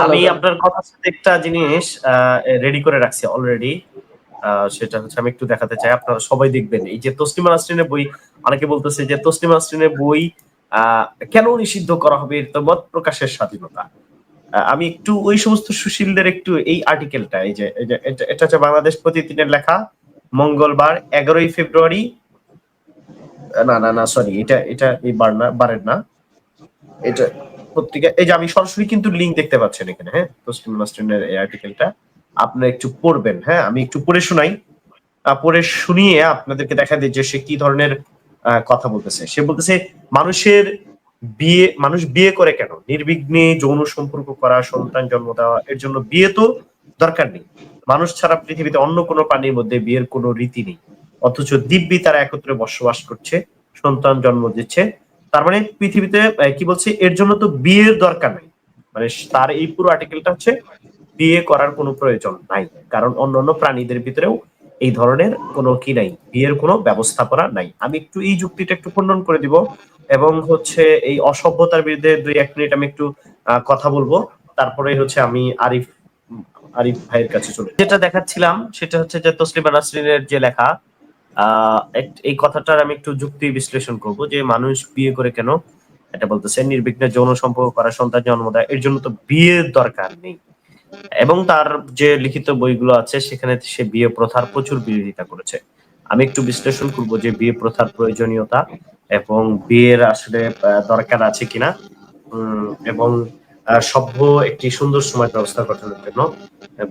আমি আপনার কথার সাথে একটা জিনিস রেডি করে রাখছি অলরেডি সেটা হচ্ছে আমি একটু দেখাতে চাই আপনারা সবাই দেখবেন। এই যে তসলিমা নাসরিনের বই অনেকে বলতেছে যে তসলিমা নাসরিনের বই কেন নিষিদ্ধ করা হবে? এর মত প্রকাশের স্বাধীনতা। আমি একটু ওই সমস্ত সুশীলদের একটু এই আর্টিকেলটা এই যে এটা- এটা হচ্ছে বাংলাদেশ প্রতিদিনের লেখা মঙ্গলবার এগারোই ফেব্রুয়ারি। না না না সরি এটা এটা এই বার না বারের না। এটা পত্রিকা, এই যে আমি সরাসরি কিন্তু লিঙ্ক দেখতে পাচ্ছেন এখানে হ্যাঁ? তসলিম নাসরিনের এই আর্টিকেলটা আপনারা একটু পড়বেন হ্যাঁ? আমি একটু পড়ে শোনাই। পড়ে শুনিয়ে আপনাদেরকে দেখা দিই যে সে কি ধরনের কথা বলতেছে। সে বলতেছে, মানুষের বিয়ে, মানুষ বিয়ে করে কেন? নির্বিঘ্নে যৌন সম্পর্ক করা, সন্তান জন্ম দেওয়া, এর জন্য বিয়ে তো দরকার নেই। মানুষ ছাড়া পৃথিবীতে অন্য কোনো প্রাণীর মধ্যে বিয়ের কোনো রীতি নেই। অথচ দিব্যি তারা একত্রে বসবাস করছে, সন্তান জন্ম দিচ্ছে তার মানে পৃথিবীতে কি বলছে, এর জন্য তো বিয়ের দরকার নাই। মানে তার এই পুরো আর্টিকেলটা হচ্ছে, বিয়ে করার কোনো প্রয়োজন নাই। কারণ অন্যান্য প্রাণীদের ভিতরেও এই ধরনের কোনো কি নাই, বিয়ের কোনো ব্যবস্থাপনা নাই। আমি একটু এই যুক্তিটা একটু খণ্ডন করে দিব এবং হচ্ছে এই অসভ্যতার বিরুদ্ধে দুই, এক মিনিট আমি একটু কথা বলব। তারপরে হচ্ছে আমি আরিফ আরিফ ভাইয়ের কাছে চলে যেটা দেখাচ্ছিলাম, সেটা হচ্ছে যে তসলিমা নাসরিনের যে লেখা এই কথাটার আমি একটু যুক্তি বিশ্লেষণ করব যে মানুষ বিয়ে করে কেন? এটা বলতেছে, নির্বিঘ্নে যৌন সম্পর্ক করা, সন্তান জন্ম দেয় এর জন্য তো বিয়ের দরকার নেই। এবং তার যে লিখিত বইগুলো আছে, সেখানে সে বিয়ে প্রথার প্রচুর বিরোধিতা করেছে। আমি একটু বিশ্লেষণ করব যে বিয়ে প্রথার প্রয়োজনীয়তা এবং বিয়ের আসলে দরকার আছে কিনা। এবং সভ্য একটি সুন্দর সমাজ ব্যবস্থা গঠনের জন্য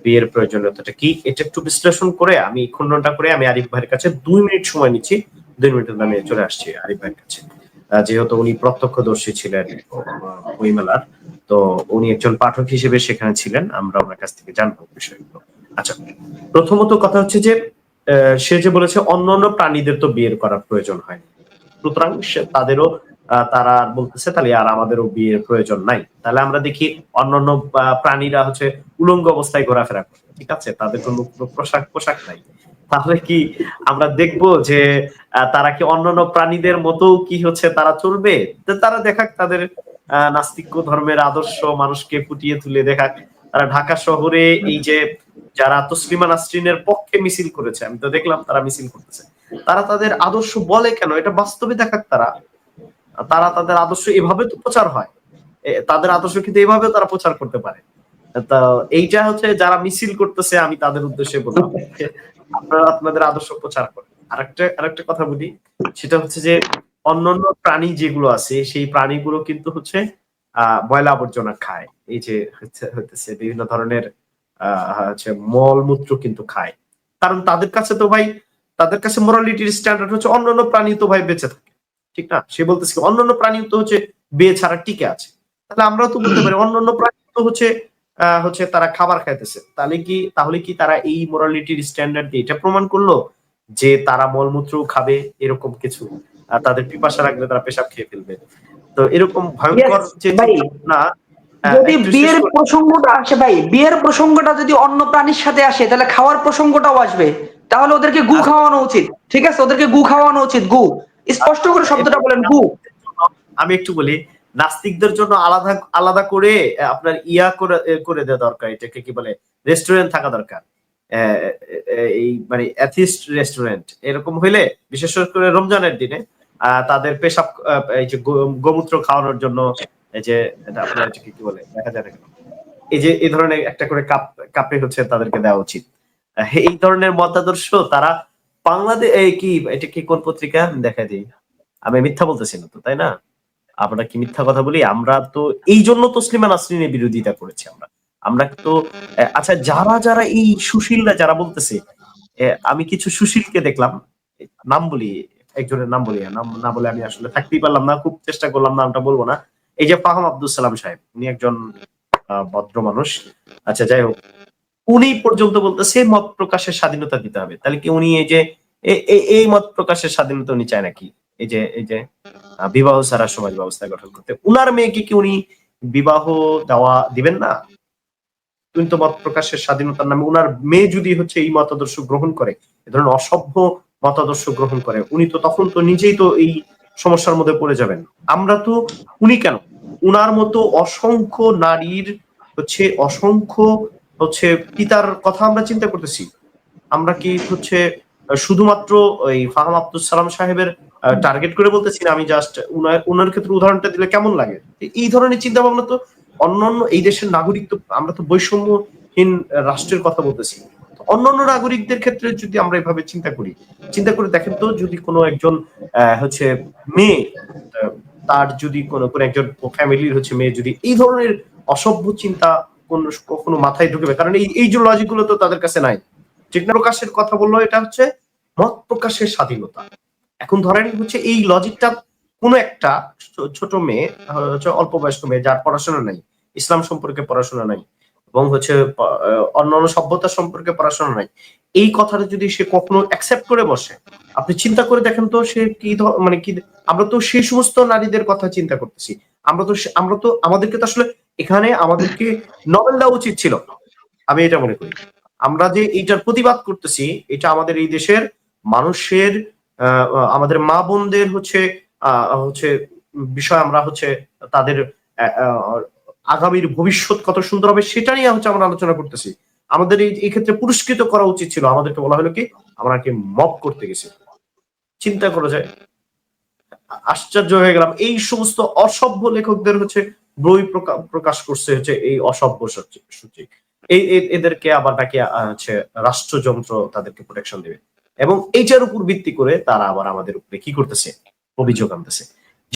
বিয়ের প্রয়োজনীয়তাটা কি? এটা একটু বিশ্লেষণ করে আমি খণ্ডনটা করে আমি আরিফ ভাইয়ের কাছে দুই মিনিট সময় নিচ্ছি, দুই মিনিটের আমি চলে আসছি আরিফ ভাইয়ের কাছে। যেহেতু উনি প্রত্যক্ষদর্শী ছিলেন বইমেলার, তো উনি একজন পাঠক হিসেবে সেখানে ছিলেন, আমরা ওনার কাছ থেকে জানব বিষয়গুলো। আচ্ছা প্রথমত কথা হচ্ছে যে সে যে বলেছে, অন্যান্য প্রাণীদের তো বিয়ের করার প্রয়োজন হয় সুতরাং তাদেরও তারা বলতেছে, তাহলে আর আমাদেরও বিয়ের প্রয়োজন নাই। তাহলে আমরা দেখি অন্যান্য প্রাণীরা হচ্ছে উলঙ্গ অবস্থায় ঘোরাফেরা করে ঠিক আছে? তাদের কোনো পোশাক পোশাক নাই। তাহলে কি আমরা দেখব যে তারা কি অন্যান্য প্রাণীদের মতো কি হচ্ছে তারা চলবে? তারা দেখাক তাদের নাস্তিক্য ধর্মের আদর্শ মানুষকে ফুটিয়ে তুলে দেখাক। তারা ঢাকা শহরে এই যে যারা তসলিমা নাসরিনের পক্ষে মিছিল করেছে, আমি তো দেখলাম তারা মিছিল করতেছে। তারা তাদের আদর্শ বলে কেন? এটা বাস্তবে দেখাক তারা। তারা তাদের আদর্শ এভাবে তো প্রচার হয়। তাদের আদর্শ কিন্তু এভাবে তারা প্রচার করতে পারে। তো এইটা হচ্ছে যারা মিছিল করতেছে, আমি তাদের উদ্দেশ্যে বললাম আপনারা আপনাদের আদর্শ প্রচার করেন। আরেকটা আরেকটা কথা বলি, সেটা হচ্ছে যে অন্যান্য প্রাণী যেগুলো আছে, সেই প্রাণীগুলো কিন্তু হচ্ছে আহ ময়লা আবর্জনা খায়। এই যে হচ্ছে বিভিন্ন ধরনের আহ হচ্ছে মলমূত্র কিন্তু খায়। কারণ তাদের কাছে তো ভাই, তাদের কাছে মোরালিটির স্ট্যান্ডার্ড হচ্ছে অন্যান্য প্রাণী তো ভাই বেঁচে থাকে। ঠিক না? সে বলতেছে অন্যান্য প্রাণী তো হচ্ছে বিয়ে ছাড়া টিকে আছে। তাহলে আমরাও তো বলতে পারি অন্যান্য প্রাণী তো হচ্ছে হচ্ছে তারা খাবার খাইতেছে। তাহলে কি তাহলে কি তারা এই মোরালিটির স্ট্যান্ডার্ড দিয়ে এটা প্রমাণ করল যে তারা মলমূত্র খাবে এরকম কিছু? আর তাদের পিপাসা রাখলে তারা পেশাব খেয়ে ফেলবে। তো এরকম ভয়ঙ্কর যে না যদি বিয়ের প্রসঙ্গটা আসে ভাই বিয়ের প্রসঙ্গটা যদি অন্য প্রাণীর সাথে আসে তাহলে খাওয়ার প্রসঙ্গটাও আসবে। তাহলে ওদেরকে গু। খাওয়ানো উচিত ঠিক আছে? ওদেরকে গু খাওয়ানো উচিত গু। স্পষ্ট করে শব্দটা বলেন গু আমি একটু বলি, নাস্তিকদের জন্য আলাদা আলাদা করে আপনার ইয়া করে করে দেওয়া দরকার, এটাকে কি বলে রেস্টুরেন্ট থাকা দরকার। এই মানে অ্যাথিস্ট রেস্টুরেন্ট এরকম হইলে, বিশেষ করে রমজানের দিনে তাদের পেশাব এই যে গোমূত্র খাওয়ানোর জন্য, এই যে আপনার কি বলে, দেখা যায় এই যে, এই ধরনের একটা করে কাপ, কাপে হচ্ছে তাদেরকে দেওয়া উচিত। এই ধরনের মতাদর্শ তারা বাংলাদেশ কি, এটা কি কোন পত্রিকা? দেখা দিই। আমি মিথ্যা বলতেছি না তো, তাই না? আমরা কি মিথ্যা কথা বলি? আমরা তো এই জন্য তসলিমা নাসরিনের বিরোধিতা করেছি আমরা। আমরা তো আচ্ছা যারা যারা এই সুশীলরা যারা বলতেছে আমি কিছু সুশীলকে দেখলাম। নাম বলি, একজনের নাম বলি, নাম না বলে আমি আসলে থাকতেই পারলাম না, খুব চেষ্টা করলাম নামটা বলব না। এই যে ফাহাম আব্দুল সালাম সাহেব, উনি একজন ভদ্র মানুষ। আচ্ছা যাই হোক উনি পর্যন্ত বলতেছে, মত প্রকাশের স্বাধীনতা দিতে হবে। তাহলে কি উনি এই যে এই মত প্রকাশের স্বাধীনতা উনি চায় নাকি? এই যে এই যে বিবাহ ছাড়া সমাজ ব্যবস্থা গঠন করতে। উনার মেয়েকে কি উনি বিবাহ দেওয়া দিবেন না? কিন্তু মত প্রকাশের স্বাধীনতার নামে, উনার মেয়ে যদি হচ্ছে এই মতাদর্শ গ্রহণ করে, এ ধরনের অসভ্য মতাদর্শ গ্রহণ করে, উনি তো তখন তো নিজেই তো এই সমস্যার মধ্যে পড়ে যাবেন। আমরা তো, উনি কেন? উনার মতো অসংখ্য নারীর হচ্ছে অসংখ্য হচ্ছে পিতার কথা আমরা চিন্তা করতেছি। আমরা কি হচ্ছে শুধুমাত্র ওই ফাহাম আব্দুল সালাম সাহেবের টার্গেট করে বলতেছি না? আমি জাস্ট উনার ক্ষেত্রে উদাহরণটা দিলে কেমন লাগে? এই ধরনের চিন্তা ভাবনা তো অন্যান্য এই দেশের নাগরিক তো, আমরা তো বৈষম্যহীন রাষ্ট্রের কথা বলতেছি। অন্যান্য নাগরিকদের ক্ষেত্রে যদি আমরা এভাবে চিন্তা করি, চিন্তা করে দেখেন তো যদি কোনো একজন হচ্ছে মেয়ে তার যদি কোনো কোনো একজন ফ্যামিলির হচ্ছে মেয়ে যদি এই ধরনের অসভ্য চিন্তা কখনো মাথায় ঢুকবে। কারণ এই এই যে লজিকগুলো তো তাদের কাছে নাই। ঠিক না প্রকাশের কথা বলল, এটা হচ্ছে মত প্রকাশের স্বাধীনতা। এখন ধরেন হচ্ছে এই লজিকটা কোনো একটা ছোট মেয়ে, হচ্ছে অল্প বয়স্ক মেয়ে, যার পড়াশোনা নাই, ইসলাম সম্পর্কে পড়াশোনা নাই, এবং হচ্ছে অন্যান্য সভ্যতা সম্পর্কে পড়াশোনা নাই, এই কথাটা যদি সে কখনো অ্যাকসেপ্ট করে বসে আপনি চিন্তা করে দেখেন তো সে কি মানে কি, আমরা তো সেই সমস্ত নারীদের কথা চিন্তা করতেছি। আমরা তো আমরা তো, আমাদেরকে তো আসলে এখানে আমাদেরকে নবেল দেওয়া উচিত ছিল। আমি এটা মনে করি। আমরা যে এইটার প্রতিবাদ করতেছি, এটা আমাদের এই দেশের মানুষের আমাদের মা বোনদের হচ্ছে হচ্ছে বিষয় আমরা হচ্ছে তাদের আগামীর ভবিষ্যৎ কত সুন্দর হবে সেটা নিয়ে হচ্ছে আমরা আলোচনা করতেছি। আমাদের এই এই ক্ষেত্রে পুরস্কৃত করা উচিত ছিল। আমাদেরকে বলা হলো কি, আমরা কি মব করতে গেছি। চিন্তা করা যায়। আশ্চর্য হয়ে গেলাম। এই সমস্ত অসভ্য লেখকদের হচ্ছে বই প্রকা- প্রকাশ করছে হচ্ছে এই অসভ্য সূচি- এই এদেরকে আবার নাকি হচ্ছে রাষ্ট্রযন্ত্র তাদেরকে প্রোটেকশন দেবে। এবং এইটার উপর ভিত্তি করে তারা আবার আমাদের উপরে কি করতেছে? অভিযোগ আনতেছে।